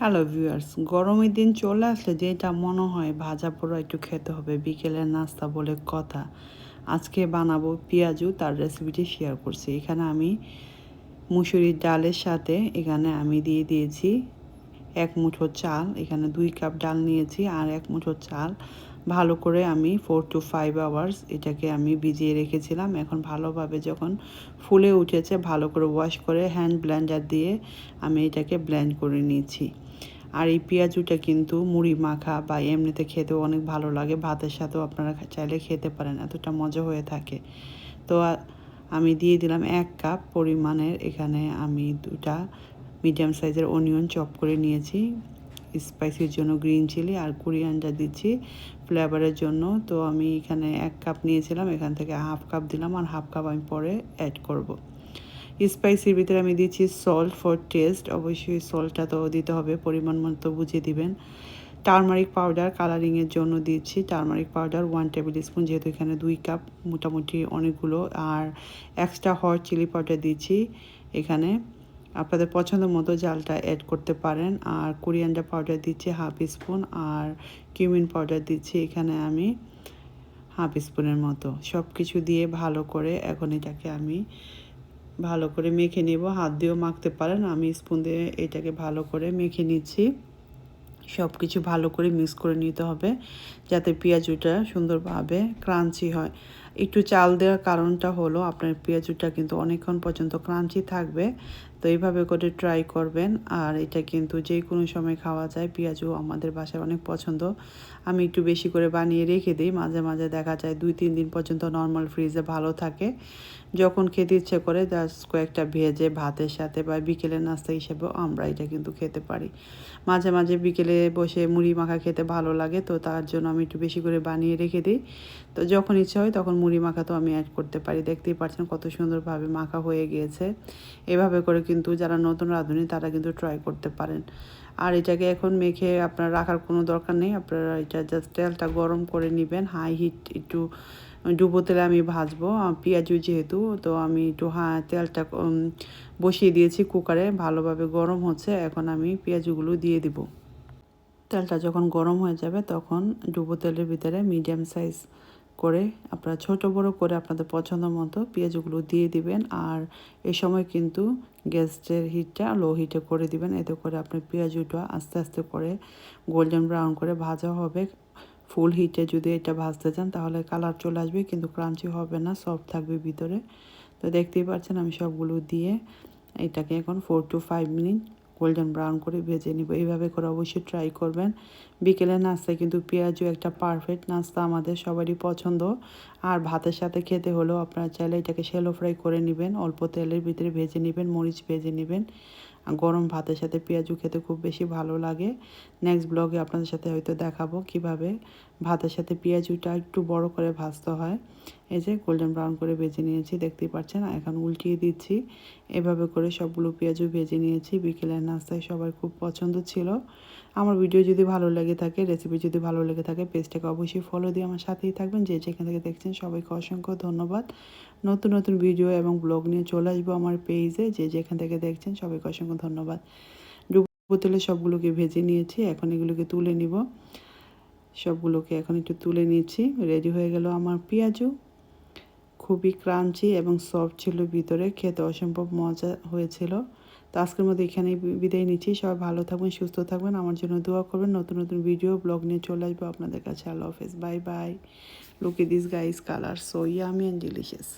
Hello viewers গরমের দিন চলে আসলে যেটা মনে হয় ভাজা পোড়া একটু খেতে হবে বিকেলের নাস্তা বলে কথা। আজকে বানাবো পেঁয়াজু, তার রেসিপিটি শেয়ার করছি। এখানে আমি মুসুরির ডালের সাথে এখানে আমি দিয়ে দিয়েছি এক মুঠো চাল। এখানে দুই কাপ ডাল নিয়েছি আর এক মুঠো চাল। ভালো করে আমি ফোর টু ফাইভ আওয়ার্স এটাকে আমি ভিজিয়ে রেখেছিলাম। এখন ভালোভাবে যখন ফুলে উঠেছে, ভালো করে ওয়াশ করে হ্যান্ড ব্লেন্ডার দিয়ে আমি এটাকে ব্লেন্ড করে নিয়েছি আর এই পেঁয়াজুটা কিন্তু মুড়ি মাখা বা এমনিতে খেতেও অনেক ভালো লাগে। ভাতের সাথেও আপনারা চাইলে খেতে পারেন, এতটা মজা হয়ে থাকে। তো আমি দিয়ে দিলাম এক কাপ পরিমাণের, এখানে আমি দুটা মিডিয়াম সাইজের অনিয়ন চপ করে নিয়েছি। স্পাইসির জন্য গ্রিন চিলি আর কুরিয়ানটা দিচ্ছি ফ্লেভারের জন্য। তো আমি এখানে এক কাপ নিয়েছিলাম, এখান থেকে হাফ কাপ দিলাম আর হাফ কাপ আমি পরে অ্যাড করব। স্পাইসির ভিতরে আমি দিচ্ছি সল্ট ফর টেস্ট অবশ্যই সল্টটা তো দিতে হবে, পরিমাণ মতো বুঝে দিবেন। টারমারিক পাউডার কালারিংয়ের জন্য দিচ্ছি। Turmeric powder one tablespoon যেহেতু এখানে দুই কাপ মোটামুটি অনেকগুলো। আর এক্সট্রা হট চিলি পাউডার দিচ্ছি এখানে। আপনাদের পছন্দ মতো জালটা অ্যাড করতে পারেন। আর কোরিয়ান্ডার পাউডার দিচ্ছি হাফ স্পুন আর কিউমিন পাউডার দিচ্ছি এখানে আমি হাফ স্পুনের মতো। সব কিছু দিয়ে ভালো করে এখন এটাকে আমি ভালো করে মেখে নেব। হাত দিয়েও মাখতে পারেন। আমি স্পুন দিয়ে এটাকে ভালো করে মেখে নিচ্ছি। সব কিছু ভালো করে মিক্স করে নিতে হবে যাতে পেঁয়াজুটা সুন্দরভাবে ক্রাঞ্চি হয়। একটু চাল দেওয়ার কারণটা হলো আপনার পেঁয়াজুটা কিন্তু অনেকক্ষণ পর্যন্ত ক্রাঞ্চি থাকবে। তো এইভাবে করে ট্রাই করবেন। আর এটা কিন্তু যে কোনো সময় খাওয়া যায়। পেঁয়াজু আমাদের বাসায় অনেক পছন্দ। আমি একটু বেশি করে বানিয়ে রেখে দিই। মাঝে মাঝে দেখা যায় দুই, তিন দিন পর্যন্ত নর্মাল ফ্রিজে ভালো থাকে। যখন খেতে ইচ্ছে করে জাস্ট কয়েকটা ভেজে ভাতের সাথে বা বিকেলের নাস্তা হিসেবেও আমরা এটা কিন্তু খেতে পারি। মাঝে মাঝে বিকেলে বসে মুড়ি মাখা খেতে ভালো লাগে। তো তার জন্য আমি একটু বেশি করে বানিয়ে রেখে দিই। তো যখন ইচ্ছা হয় তখন মুড়ি মাখা তো আমি অ্যাড করতে পারি। দেখতেই পাচ্ছেন কত সুন্দরভাবে মাখা হয়ে গিয়েছে। এভাবে করে কিন্তু যারা নতুন রাঁধুনি তারা কিন্তু ট্রাই করতে পারেন। আর এটাকে এখন মেখে আপনার রাখার কোনো দরকার নেই। আপনারা এটা জাস্ট তেলটা গরম করে নেবেন হাই হিট একটু ডুবো তেলে আমি ভাজবো। পেঁয়াজু যেহেতু, তো আমি একটু হ্যাঁ তেলটা বসিয়ে দিয়েছি কুকারে। ভালোভাবে গরম হচ্ছে, এখন আমি পেঁয়াজুগুলো দিয়ে দিব। তেলটা যখন গরম হয়ে যাবে, তখন ডুবো তেলের ভিতরে মিডিয়াম সাইজ করে, আপনারা ছোট বড় করে আপনাদের পছন্দ মতো পেঁয়াজগুলো দিয়ে দিবেন। আর এই সময় কিন্তু গ্যাসের হিটটা লো হিটে করে দিবেন। এতে করে আপনার পেঁয়াজটা আস্তে আস্তে করে গোল্ডেন ব্রাউন করে ভাজা হবে। ফুল হিটে যদি এটা ভাজতে চান তাহলে কালার চলে আসবে, কিন্তু ক্রাঞ্চি হবে না সফট থাকবে ভিতরে। তো দেখতেই পাচ্ছেন আমি সবগুলো দিয়ে এটাকে এখন four to five minute golden brown করে ভেজে নিব। এইভাবে করে অবশ্যই ট্রাই করবেন। বিকেলের নাস্তায় কিন্তু পেঁয়াজও একটা পারফেক্ট নাস্তা আমাদের সবারই পছন্দ। আর ভাতের সাথে খেতে হলেও আপনারা চাইলে এটাকে শ্যালো ফ্রাই করে নেবেন, অল্প তেলের ভিতরে ভেজে নেবেন, মরিচ ভেজে নেবেন। গরম ভাতের সাথে পেঁয়াজু খেতে খুব বেশি ভালো লাগে। নেক্সট ব্লগে আপনাদের সাথে হয়তো দেখাবো কীভাবে ভাতের সাথে পেঁয়াজুটা একটু বড় করে ভাজতে হয়। এই যে গোল্ডেন ব্রাউন করে ভেজে নিয়েছি, দেখতেই পাচ্ছেন, এখন উল্টিয়ে দিচ্ছি। এভাবে করে সবগুলো পেঁয়াজু ভেজে নিয়েছি, বিকেলের নাস্তায় সবার খুব পছন্দ ছিল। আমার ভিডিও যদি ভালো লেগে থাকে রেসিপি যদি ভালো লেগে থাকে, পেজটাকে অবশ্যই ফলো দিয়ে আমার সাথেই থাকবেন। যে যেখান থেকে দেখছেন, সবাইকে অসংখ্য ধন্যবাদ। নতুন নতুন ভিডিও এবং ব্লগ নিয়ে চলে আসব আমার পেজে যে যেখান থেকে দেখছেন, সবাইকে অসংখ্য ধন্যবাদ। বোতলে সবগুলোকে ভেজে নিয়েছি, এখন এগুলোকে তুলে নিব। সবগুলোকে এখন একটু তুলে নিয়েছি রেডি হয়ে গেল আমার পেঁয়াজু খুবই ক্রাঞ্চি এবং সফট ছিল ভিতরে, খেতে অসম্ভব মজা হয়েছিল। তো আজকের মধ্যে এখানে বিদায় নিচ্ছি। সবাই ভালো থাকবেন, সুস্থ থাকবেন। আমার জন্য দোয়া করবেন। নতুন নতুন ভিডিও ব্লগ নিয়ে চলে আসব আপনাদের কাছে। আল্লাহ হাফেজ। Bye bye look this guys colour so yummy and delicious